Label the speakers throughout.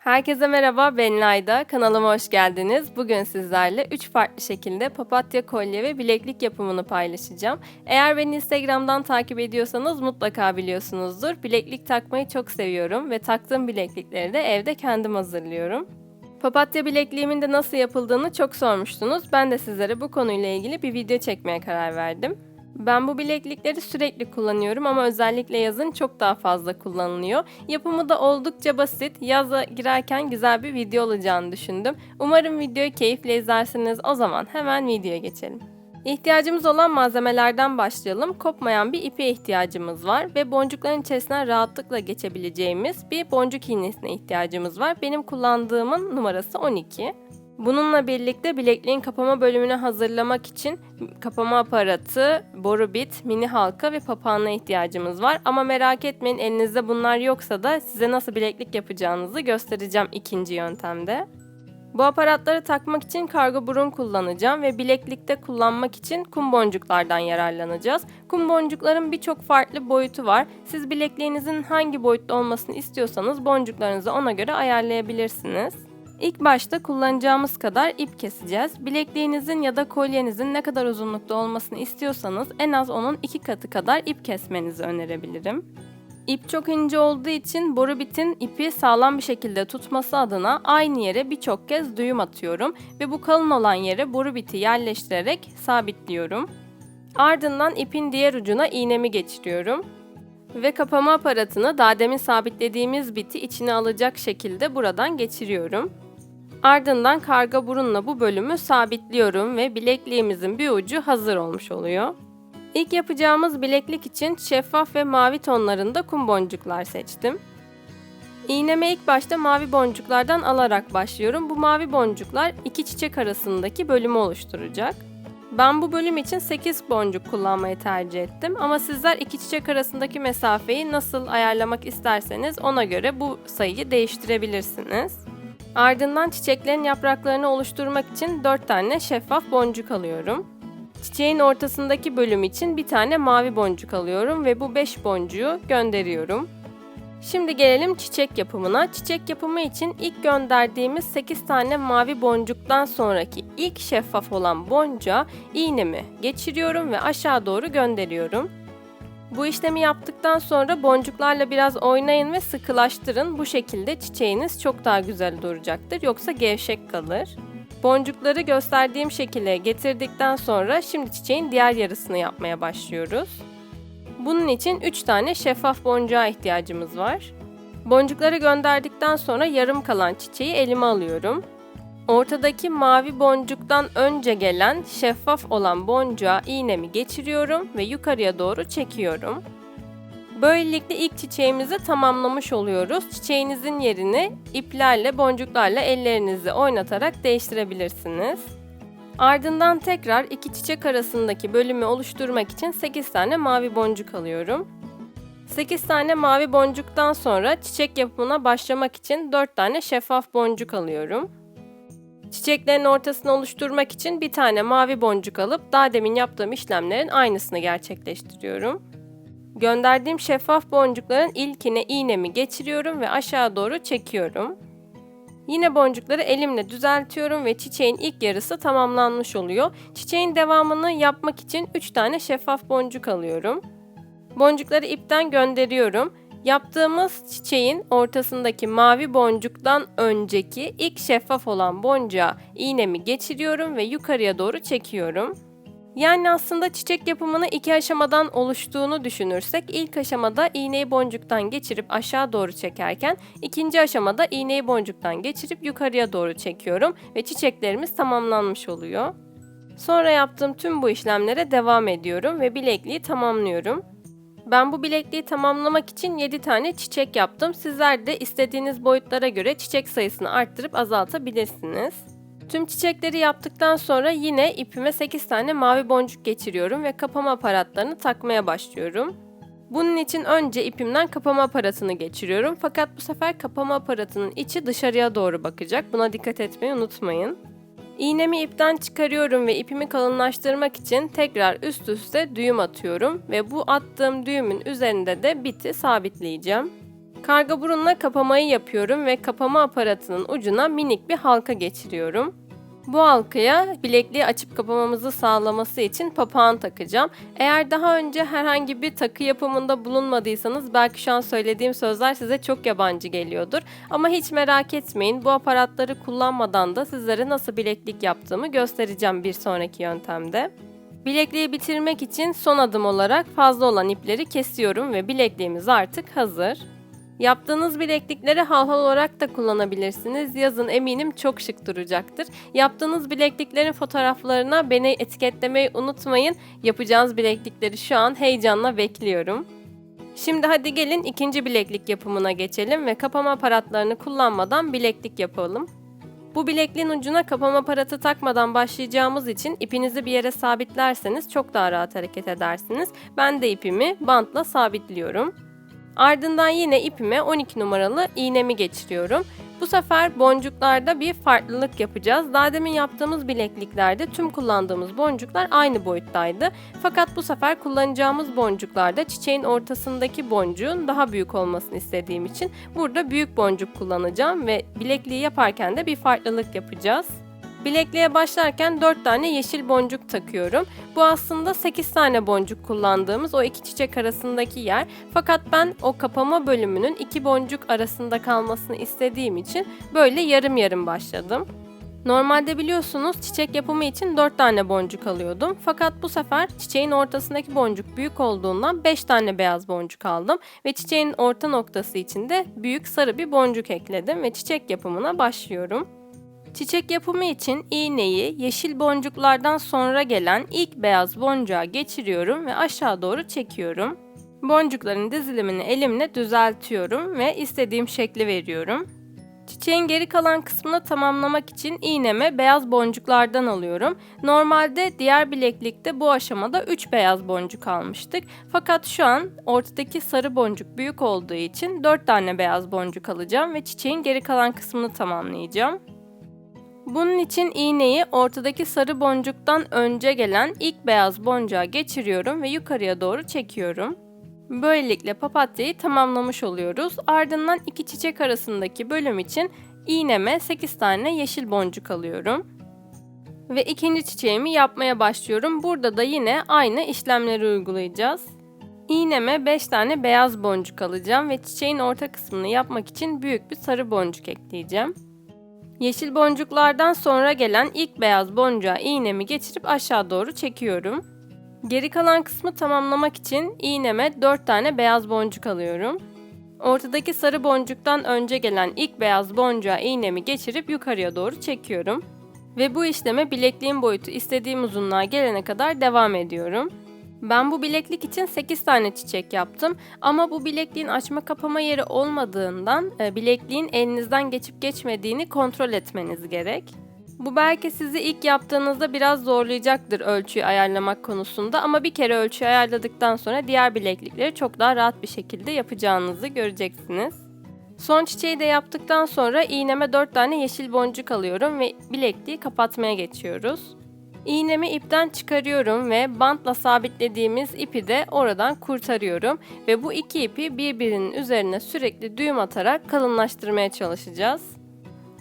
Speaker 1: Herkese merhaba, ben Layda. Kanalıma hoş geldiniz. Bugün sizlerle 3 farklı şekilde papatya kolye ve bileklik yapımını paylaşacağım. Eğer beni Instagram'dan takip ediyorsanız mutlaka biliyorsunuzdur. Bileklik takmayı çok seviyorum ve taktığım bileklikleri de evde kendim hazırlıyorum. Papatya bilekliğimin de nasıl yapıldığını çok sormuştunuz. Ben de sizlere bu konuyla ilgili bir video çekmeye karar verdim. Ben bu bileklikleri sürekli kullanıyorum ama özellikle yazın çok daha fazla kullanılıyor. Yapımı da oldukça basit. Yaza girerken güzel bir video olacağını düşündüm. Umarım videoyu keyifle izlersiniz. O zaman hemen videoya geçelim. İhtiyacımız olan malzemelerden başlayalım. Kopmayan bir ipe ihtiyacımız var ve boncukların içerisinden rahatlıkla geçebileceğimiz bir boncuk iğnesine ihtiyacımız var. Benim kullandığımın numarası 12. Bununla birlikte bilekliğin kapama bölümünü hazırlamak için kapama aparatı, boru bit, mini halka ve papağana ihtiyacımız var. Ama merak etmeyin elinizde bunlar yoksa da size nasıl bileklik yapacağınızı göstereceğim ikinci yöntemde. Bu aparatları takmak için kargo burun kullanacağım ve bileklikte kullanmak için kum boncuklardan yararlanacağız. Kum boncukların birçok farklı boyutu var. Siz bilekliğinizin hangi boyutta olmasını istiyorsanız boncuklarınızı ona göre ayarlayabilirsiniz. İlk başta kullanacağımız kadar ip keseceğiz. Bilekliğinizin ya da kolyenizin ne kadar uzunlukta olmasını istiyorsanız en az onun iki katı kadar ip kesmenizi önerebilirim. İp çok ince olduğu için boru bitin ipi sağlam bir şekilde tutması adına aynı yere birçok kez düğüm atıyorum ve bu kalın olan yere boru biti yerleştirerek sabitliyorum. Ardından ipin diğer ucuna iğnemi geçiriyorum. Ve kapama aparatını daha demin sabitlediğimiz biti içine alacak şekilde buradan geçiriyorum. Ardından karga burunla bu bölümü sabitliyorum ve bilekliğimizin bir ucu hazır olmuş oluyor. İlk yapacağımız bileklik için şeffaf ve mavi tonlarında kum boncuklar seçtim. İğneme ilk başta mavi boncuklardan alarak başlıyorum. Bu mavi boncuklar iki çiçek arasındaki bölümü oluşturacak. Ben bu bölüm için 8 boncuk kullanmayı tercih ettim ama sizler iki çiçek arasındaki mesafeyi nasıl ayarlamak isterseniz ona göre bu sayıyı değiştirebilirsiniz. Ardından çiçeklerin yapraklarını oluşturmak için 4 tane şeffaf boncuk alıyorum. Çiçeğin ortasındaki bölüm için bir tane mavi boncuk alıyorum ve bu 5 boncuğu gönderiyorum. Şimdi gelelim çiçek yapımına. Çiçek yapımı için ilk gönderdiğimiz 8 tane mavi boncuktan sonraki ilk şeffaf olan boncuğa iğnemi geçiriyorum ve aşağı doğru gönderiyorum. Bu işlemi yaptıktan sonra boncuklarla biraz oynayın ve sıkılaştırın. Bu şekilde çiçeğiniz çok daha güzel duracaktır. Yoksa gevşek kalır. Boncukları gösterdiğim şekilde getirdikten sonra şimdi çiçeğin diğer yarısını yapmaya başlıyoruz. Bunun için 3 tane şeffaf boncuğa ihtiyacımız var. Boncukları gönderdikten sonra yarım kalan çiçeği elime alıyorum. Ortadaki mavi boncuktan önce gelen şeffaf olan boncuğa iğnemi geçiriyorum ve yukarıya doğru çekiyorum. Böylelikle ilk çiçeğimizi tamamlamış oluyoruz. Çiçeğinizin yerini iplerle, boncuklarla ellerinizi oynatarak değiştirebilirsiniz. Ardından tekrar iki çiçek arasındaki bölümü oluşturmak için 8 tane mavi boncuk alıyorum. 8 tane mavi boncuktan sonra çiçek yapımına başlamak için 4 tane şeffaf boncuk alıyorum. Çiçeklerin ortasını oluşturmak için bir tane mavi boncuk alıp daha demin yaptığım işlemlerin aynısını gerçekleştiriyorum. Gönderdiğim şeffaf boncukların ilkine iğnemi geçiriyorum ve aşağı doğru çekiyorum. Yine boncukları elimle düzeltiyorum ve çiçeğin ilk yarısı tamamlanmış oluyor. Çiçeğin devamını yapmak için 3 tane şeffaf boncuk alıyorum. Boncukları ipten gönderiyorum. Yaptığımız çiçeğin ortasındaki mavi boncuktan önceki ilk şeffaf olan boncuğa iğnemi geçiriyorum ve yukarıya doğru çekiyorum. Yani aslında çiçek yapımını iki aşamadan oluştuğunu düşünürsek ilk aşamada iğneyi boncuktan geçirip aşağı doğru çekerken ikinci aşamada iğneyi boncuktan geçirip yukarıya doğru çekiyorum ve çiçeklerimiz tamamlanmış oluyor. Sonra yaptığım tüm bu işlemlere devam ediyorum ve bilekliği tamamlıyorum. Ben bu bilekliği tamamlamak için 7 tane çiçek yaptım. Sizler de istediğiniz boyutlara göre çiçek sayısını arttırıp azaltabilirsiniz. Tüm çiçekleri yaptıktan sonra yine ipime 8 tane mavi boncuk geçiriyorum ve kapama aparatlarını takmaya başlıyorum. Bunun için önce ipimden kapama aparatını geçiriyorum fakat bu sefer kapama aparatının içi dışarıya doğru bakacak. Buna dikkat etmeyi unutmayın. İğnemi ipten çıkarıyorum ve ipimi kalınlaştırmak için tekrar üst üste düğüm atıyorum ve bu attığım düğümün üzerinde de biti sabitleyeceğim. Karga burunla kapamayı yapıyorum ve kapama aparatının ucuna minik bir halka geçiriyorum. Bu halkaya bilekliği açıp kapamamızı sağlaması için papağan takacağım. Eğer daha önce herhangi bir takı yapımında bulunmadıysanız belki şu an söylediğim sözler size çok yabancı geliyordur. Ama hiç merak etmeyin bu aparatları kullanmadan da sizlere nasıl bileklik yaptığımı göstereceğim bir sonraki yöntemde. Bilekliği bitirmek için son adım olarak fazla olan ipleri kesiyorum ve bilekliğimiz artık hazır. Yaptığınız bileklikleri halhal olarak da kullanabilirsiniz. Yazın eminim çok şık duracaktır. Yaptığınız bilekliklerin fotoğraflarına beni etiketlemeyi unutmayın. Yapacağınız bileklikleri şu an heyecanla bekliyorum. Şimdi hadi gelin ikinci bileklik yapımına geçelim ve kapama aparatlarını kullanmadan bileklik yapalım. Bu bilekliğin ucuna kapama aparatı takmadan başlayacağımız için ipinizi bir yere sabitlerseniz çok daha rahat hareket edersiniz. Ben de ipimi bantla sabitliyorum. Ardından yine ipime 12 numaralı iğnemi geçiriyorum. Bu sefer boncuklarda bir farklılık yapacağız. Daha demin yaptığımız bilekliklerde tüm kullandığımız boncuklar aynı boyuttaydı. Fakat bu sefer kullanacağımız boncuklarda çiçeğin ortasındaki boncuğun daha büyük olmasını istediğim için burada büyük boncuk kullanacağım ve bilekliği yaparken de bir farklılık yapacağız. Bilekliğe başlarken 4 tane yeşil boncuk takıyorum. Bu aslında 8 tane boncuk kullandığımız o iki çiçek arasındaki yer. Fakat ben o kapama bölümünün iki boncuk arasında kalmasını istediğim için böyle yarım yarım başladım. Normalde biliyorsunuz çiçek yapımı için 4 tane boncuk alıyordum. Fakat bu sefer çiçeğin ortasındaki boncuk büyük olduğundan 5 tane beyaz boncuk aldım. Ve çiçeğin orta noktası için de büyük sarı bir boncuk ekledim ve çiçek yapımına başlıyorum. Çiçek yapımı için iğneyi yeşil boncuklardan sonra gelen ilk beyaz boncuğa geçiriyorum ve aşağı doğru çekiyorum. Boncukların dizilimini elimle düzeltiyorum ve istediğim şekli veriyorum. Çiçeğin geri kalan kısmını tamamlamak için iğneme beyaz boncuklardan alıyorum. Normalde diğer bileklikte bu aşamada 3 beyaz boncuk almıştık. Fakat şu an ortadaki sarı boncuk büyük olduğu için 4 tane beyaz boncuk alacağım ve çiçeğin geri kalan kısmını tamamlayacağım. Bunun için iğneyi ortadaki sarı boncuktan önce gelen ilk beyaz boncuğa geçiriyorum ve yukarıya doğru çekiyorum. Böylelikle papatyayı tamamlamış oluyoruz. Ardından iki çiçek arasındaki bölüm için iğneme 8 tane yeşil boncuk alıyorum. Ve ikinci çiçeğimi yapmaya başlıyorum. Burada da yine aynı işlemleri uygulayacağız. İğneme 5 tane beyaz boncuk alacağım ve çiçeğin orta kısmını yapmak için büyük bir sarı boncuk ekleyeceğim. Yeşil boncuklardan sonra gelen ilk beyaz boncuğa iğnemi geçirip aşağı doğru çekiyorum. Geri kalan kısmı tamamlamak için iğneme 4 tane beyaz boncuk alıyorum. Ortadaki sarı boncuktan önce gelen ilk beyaz boncuğa iğnemi geçirip yukarıya doğru çekiyorum. Ve bu işleme bilekliğin boyutu istediğim uzunluğa gelene kadar devam ediyorum. Ben bu bileklik için 8 tane çiçek yaptım ama bu bilekliğin açma kapama yeri olmadığından e, bilekliğin elinizden geçip geçmediğini kontrol etmeniz gerek. Bu belki sizi ilk yaptığınızda biraz zorlayacaktır ölçüyü ayarlamak konusunda ama bir kere ölçüyü ayarladıktan sonra diğer bileklikleri çok daha rahat bir şekilde yapacağınızı göreceksiniz. Son çiçeği de yaptıktan sonra iğneme 4 tane yeşil boncuk alıyorum ve bilekliği kapatmaya geçiyoruz. İğnemi ipten çıkarıyorum ve bantla sabitlediğimiz ipi de oradan kurtarıyorum ve bu iki ipi birbirinin üzerine sürekli düğüm atarak kalınlaştırmaya çalışacağız.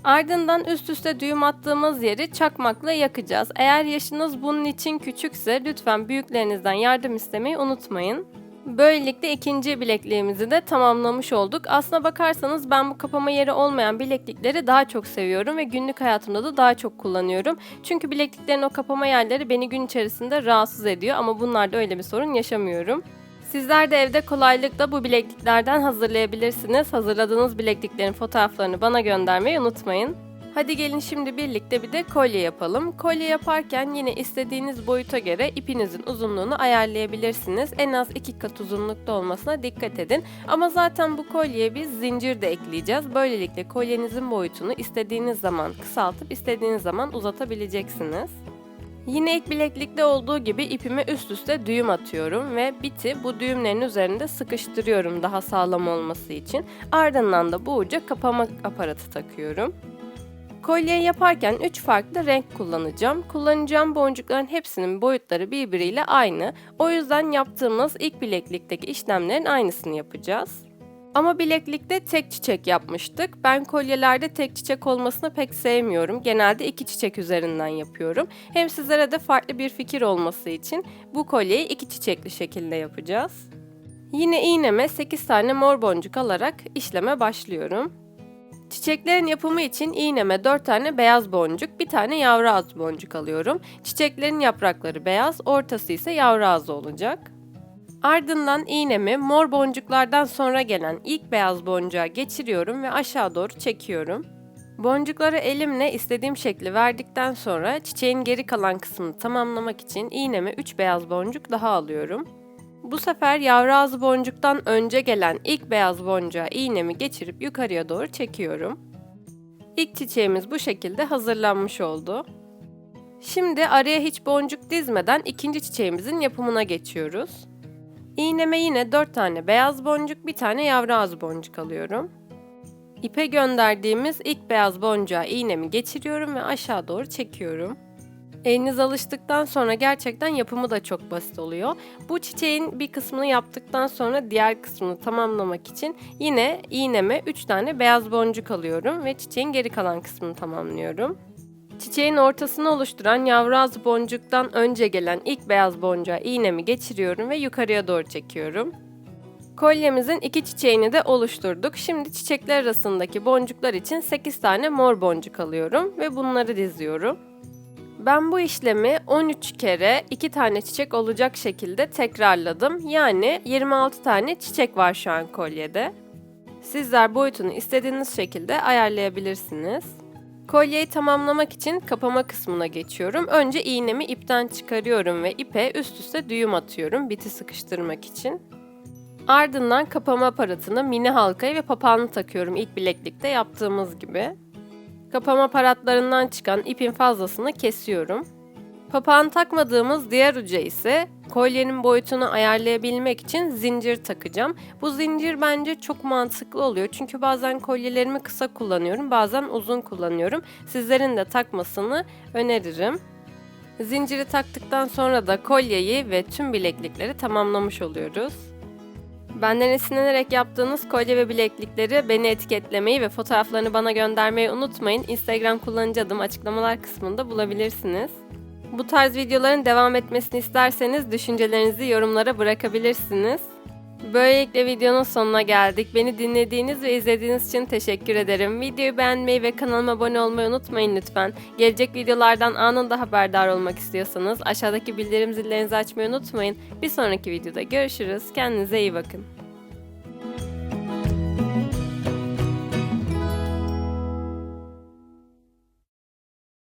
Speaker 1: Ardından üst üste düğüm attığımız yeri çakmakla yakacağız. Eğer yaşınız bunun için küçükse lütfen büyüklerinizden yardım istemeyi unutmayın. Böylelikle ikinci bilekliğimizi de tamamlamış olduk. Aslına bakarsanız ben bu kapama yeri olmayan bileklikleri daha çok seviyorum ve günlük hayatımda da daha çok kullanıyorum. Çünkü bilekliklerin o kapama yerleri beni gün içerisinde rahatsız ediyor ama bunlarda öyle bir sorun yaşamıyorum. Sizler de evde kolaylıkla bu bilekliklerden hazırlayabilirsiniz. Hazırladığınız bilekliklerin fotoğraflarını bana göndermeyi unutmayın. Hadi gelin şimdi birlikte bir de kolye yapalım. Kolye yaparken yine istediğiniz boyuta göre ipinizin uzunluğunu ayarlayabilirsiniz. En az iki kat uzunlukta olmasına dikkat edin. Ama zaten bu kolyeye biz zincir de ekleyeceğiz. Böylelikle kolyenizin boyutunu istediğiniz zaman kısaltıp istediğiniz zaman uzatabileceksiniz. Yine ilk bileklikte olduğu gibi ipime üst üste düğüm atıyorum ve biti bu düğümlerin üzerinde sıkıştırıyorum daha sağlam olması için. Ardından da bu uca kapama aparatı takıyorum. Kolye yaparken 3 farklı renk kullanacağım. Kullanacağım boncukların hepsinin boyutları birbiriyle aynı. O yüzden yaptığımız ilk bileklikteki işlemlerin aynısını yapacağız. Ama bileklikte tek çiçek yapmıştık. Ben kolyelerde tek çiçek olmasını pek sevmiyorum. Genelde iki çiçek üzerinden yapıyorum. Hem sizlere de farklı bir fikir olması için bu kolyeyi iki çiçekli şekilde yapacağız. Yine iğneme 8 tane mor boncuk alarak işleme başlıyorum. Çiçeklerin yapımı için iğneme 4 tane beyaz boncuk, bir tane yavru ağzı boncuk alıyorum. Çiçeklerin yaprakları beyaz, ortası ise yavru ağzı olacak. Ardından iğnemi mor boncuklardan sonra gelen ilk beyaz boncuğa geçiriyorum ve aşağı doğru çekiyorum. Boncukları elimle istediğim şekli verdikten sonra çiçeğin geri kalan kısmını tamamlamak için iğneme 3 beyaz boncuk daha alıyorum. Bu sefer yavru ağzı boncuktan önce gelen ilk beyaz boncuğa iğnemi geçirip yukarıya doğru çekiyorum. İlk çiçeğimiz bu şekilde hazırlanmış oldu. Şimdi araya hiç boncuk dizmeden ikinci çiçeğimizin yapımına geçiyoruz. İğneme yine 4 tane beyaz boncuk, bir tane yavru ağzı boncuk alıyorum. İpe gönderdiğimiz ilk beyaz boncuğa iğnemi geçiriyorum ve aşağı doğru çekiyorum. Eliniz alıştıktan sonra gerçekten yapımı da çok basit oluyor. Bu çiçeğin bir kısmını yaptıktan sonra diğer kısmını tamamlamak için yine iğneme 3 tane beyaz boncuk alıyorum ve çiçeğin geri kalan kısmını tamamlıyorum. Çiçeğin ortasını oluşturan yavru ağzı boncuktan önce gelen ilk beyaz boncuğa iğnemi geçiriyorum ve yukarıya doğru çekiyorum. Kolyemizin iki çiçeğini de oluşturduk. Şimdi çiçekler arasındaki boncuklar için 8 tane mor boncuk alıyorum ve bunları diziyorum. Ben bu işlemi 13 kere 2 tane çiçek olacak şekilde tekrarladım. Yani 26 tane çiçek var şu an kolyede. Sizler boyutunu istediğiniz şekilde ayarlayabilirsiniz. Kolyeyi tamamlamak için kapama kısmına geçiyorum. Önce iğnemi ipten çıkarıyorum ve ipe üst üste düğüm atıyorum biti sıkıştırmak için. Ardından kapama aparatına mini halkayı ve papağanı takıyorum ilk bileklikte yaptığımız gibi. Kapama aparatlarından çıkan ipin fazlasını kesiyorum. Papağan takmadığımız diğer uca ise kolyenin boyutunu ayarlayabilmek için zincir takacağım. Bu zincir bence çok mantıklı oluyor. Çünkü bazen kolyelerimi kısa kullanıyorum, bazen uzun kullanıyorum. Sizlerin de takmasını öneririm. Zinciri taktıktan sonra da kolyeyi ve tüm bileklikleri tamamlamış oluyoruz. Benden esinlenerek yaptığınız kolye ve bileklikleri beni etiketlemeyi ve fotoğraflarını bana göndermeyi unutmayın. Instagram kullanıcı adım açıklamalar kısmında bulabilirsiniz. Bu tarz videoların devam etmesini isterseniz düşüncelerinizi yorumlara bırakabilirsiniz. Böylelikle videonun sonuna geldik. Beni dinlediğiniz ve izlediğiniz için teşekkür ederim. Videoyu beğenmeyi ve kanalıma abone olmayı unutmayın lütfen. Gelecek videolardan anında haberdar olmak istiyorsanız aşağıdaki bildirim zillerinizi açmayı unutmayın. Bir sonraki videoda görüşürüz. Kendinize iyi bakın.